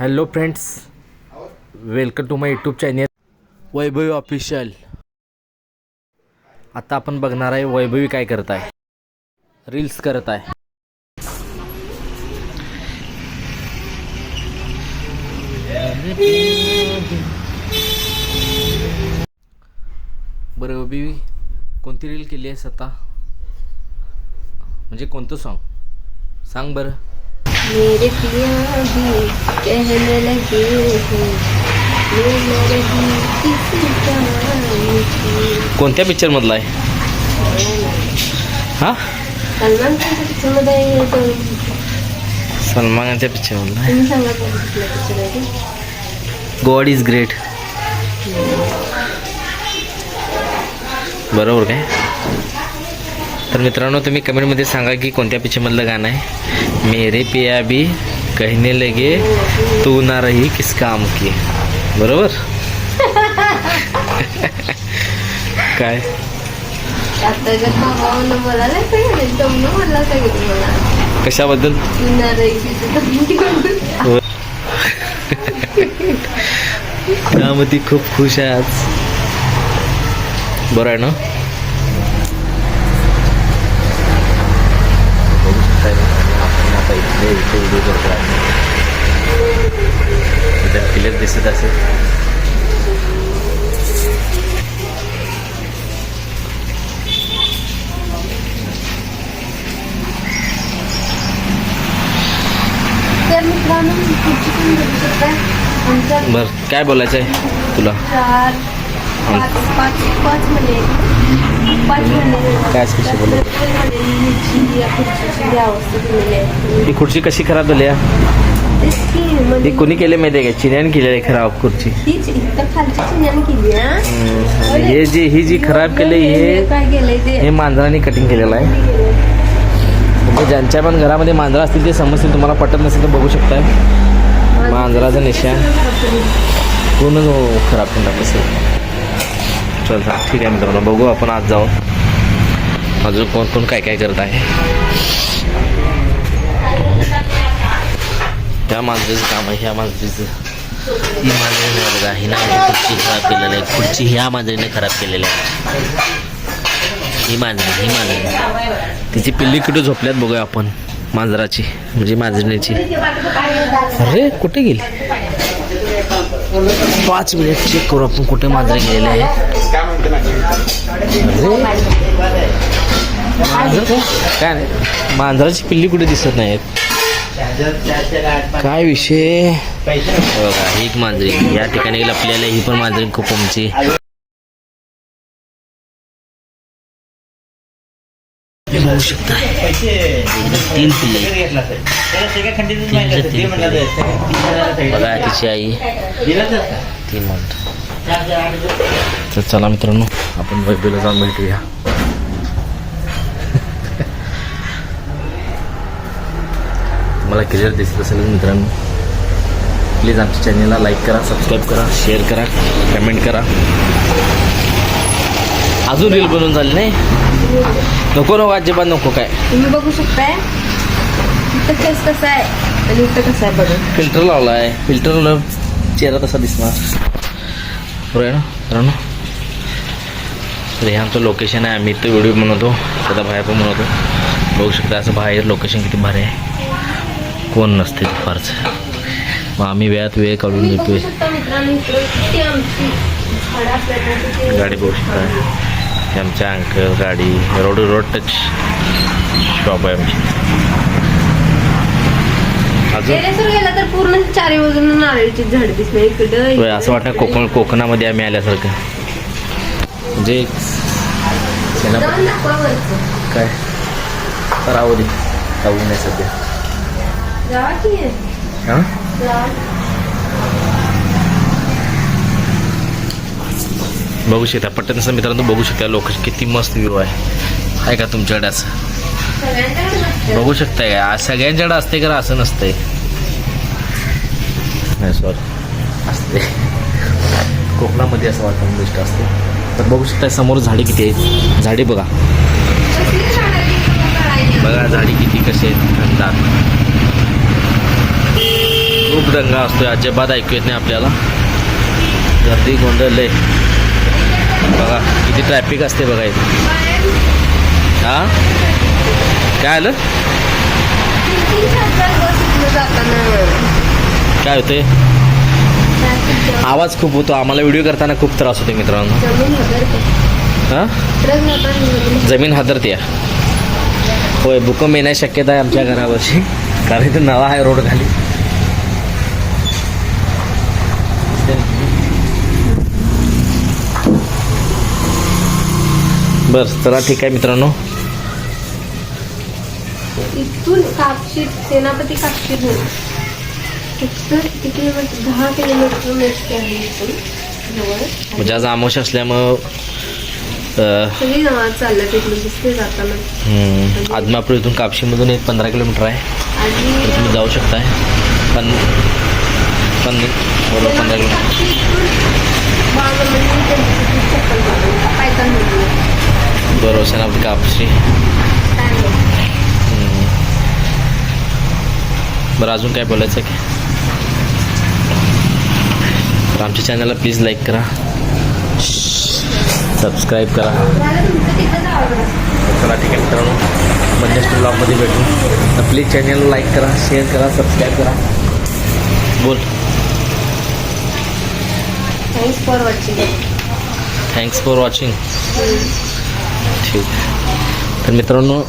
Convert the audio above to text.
Hello friends welcome to my YouTube channel Vaibhavi official आता आपण बघणार आहे वैभवी काय करत आहे रील्स करत आहे बरं वैभवी कोणती रील केली आहेस आता? म्हणजे कोणतं सॉन्ग सांग बरं. मेरे पिया भी कहने लगे हैं। कोणत्या पिक्चरमधला आहे? हाँ? सलमान खानच्या पिक्चरमध्ये आहे तो सलमान खानच्या पिक्चरमधला आहे. तुम्ही सांगा कुठला पिक्चर आहे ते? गॉड इज़ ग्रेट बरोबर काय? तर मित्रांनो तुम्ही कमेंटमध्ये सांगा की कोणत्या पिक्चरमधलं गाणं आहे? मेरे पिया भी कहने लगे तू ना रही किस काम की? बरोबर? काय? कशाबद्दल? त्यामध्ये खूप खुश आहे आज. बरं आहे ना बघू शकताय मित्रांनो, आपण आता इथले इथे व्हिडिओ करतो आहे इथं क्लिअर दिसत असेल बरं काय बोलायचं आहे तुला? चार पाच पाच महिने काय स्पेशल बोलायचं ही खुर्ची कशी खराब झाली आहे? ही कोणी केली माहिती आहे का? चिन्याने केलेली आहे खराब खुर्ची. हे जी ही जी खराब केली हे हे मांजराने कटिंग केलेलं आहे. म्हणजे ज्यांच्या पण घरामध्ये मांजरा असतील ते समजतील. तुम्हाला पटत नसेल तर बघू शकताय. मांजराचा निशा पूर्ण खराब करून टाकत असेल. चल चल. ठीक आहे मित्रांनो बघू आपण आज जाऊन अजून कोण कोण काय काय करत आहे? त्या माणसाचं काम आहे ह्या माणसाचं ही मांजरी बघा आहे ना खुर्ची खराब केलेली आहे खुर्ची ह्या मांजरीने खराब केलेली आहे. ही मांजरी ही मांजरी. तिची पिल्ली कुठे झोपल्यात बघूया आपण मांजराची म्हणजे मांजरीची. अरे कुठे गेली? पाच मिनिट चेक करू आपण कुठे मांजरे गेलेले आहे? अरे. काय? नाही. मांजराची पिल्ली कुठे दिसत नाहीत काय विषय? बघा ही एक मांजरी. या ठिकाणी लपलेली ही पण मांजरी खूप आमची बघू शकता. तीन पिल्ले बघा तिची आई. तीन म्हणतो. तर चला मित्रांनो आपण वैभवला जाऊन भेटूया. मला क्लिअर दिसत असेल मित्रांनो. प्लीज आमच्या चॅनलला लाईक करा सबस्क्राईब करा शेअर करा कमेंट करा. अजून रील बनवून झाली नाही. नको नको अजिबात नको काय. तुम्ही बघू शकताय. इथं केस कसा आहे? आणि इथं कसं आहे बघा. फिल्टर लावला आहे फिल्टर लावलं चेहरा तसा दिसणार. बरोबर ना मित्रांनो? तर हे आमचं लोकेशन आहे. आम्ही इथं व्हिडिओ बनवतो. स्वतः बाहेर पण बनवतो. बघू शकता असं बाहेर लोकेशन किती भारी आहे. कोण नसते फारचं मग आम्ही वेळात वेळ काढून किती- गाडी बघू शकता. आमच्या अंकल गाडी रोड रोड टच शॉप आहे आमची. अजून? पूर्ण चारी बाजून नारळीची झाड इकडं असं वाटतं. कोकण कोकणामध्ये आम्ही आल्यासारखं. म्हणजे. काय? करावं जाऊ नाही सध्या. जावा बघू शकता पट्टन असं मित्रांनो बघू शकता लोक किती मस्त व्ह्यू आहे. आहे का तुमच्याकडे असं बघू शकताय का आज सगळ्यांच्याकडे असते का असं नसतंय? नाही सॉरी असते. कोकणामध्ये असं वाटतं गोष्ट असते. तर बघू शकताय समोर झाडे किती आहेत. झाडी बघा. बघा झाडी किती कसे आहेत. खूप दंगा असतोय अजिबात ऐकू येत नाही आपल्याला. गर्दी गोंधळ लय बघा किती ट्रॅफिक असते बघा इथे. हा? काय आलं? काय होते आवाज खूप होतो. आम्हाला व्हिडिओ करताना खूप त्रास होते मित्रांनो. जमीन हां? जमीन जमीन हादरते होय भूकंप येण्याची शक्यता आहे आमच्या घरावरची कारण इथे नवा आहे रोड खाली बर चला ठीक आहे मित्रांनो. इथून कापशी सेनापती कापशी किलोमीटर दहा किलोमीटर मेस्टी आहे इथून जवळ. म्हणजे आज आमोश असल्यामुळं अं, सगळी गावात चाललं तिकडून दिसते जाताना. हम्म, आदमापूर इथून कापशीमधून एक पंधरा किलोमीटर आहे. तर आणि तुम्ही जाऊ शकताय. पण पण बरोबर पंधरा किलोमीटर. कापशी इथून कापशी काय नाही. हम्म. बरं अजून काय बोलायचं की तर आमच्या चॅनलला प्लीज लाईक करा. सबस्क्राईब करा. चला ठीक आहे मित्रांनो. नेक्स्ट ब्लॉगमध्ये भेटू. तर प्लीज चॅनलला लाईक करा शेअर करा सबस्क्राईब करा. बोल. Thanks for watching thanks for watching ठीक तर मित्रांनो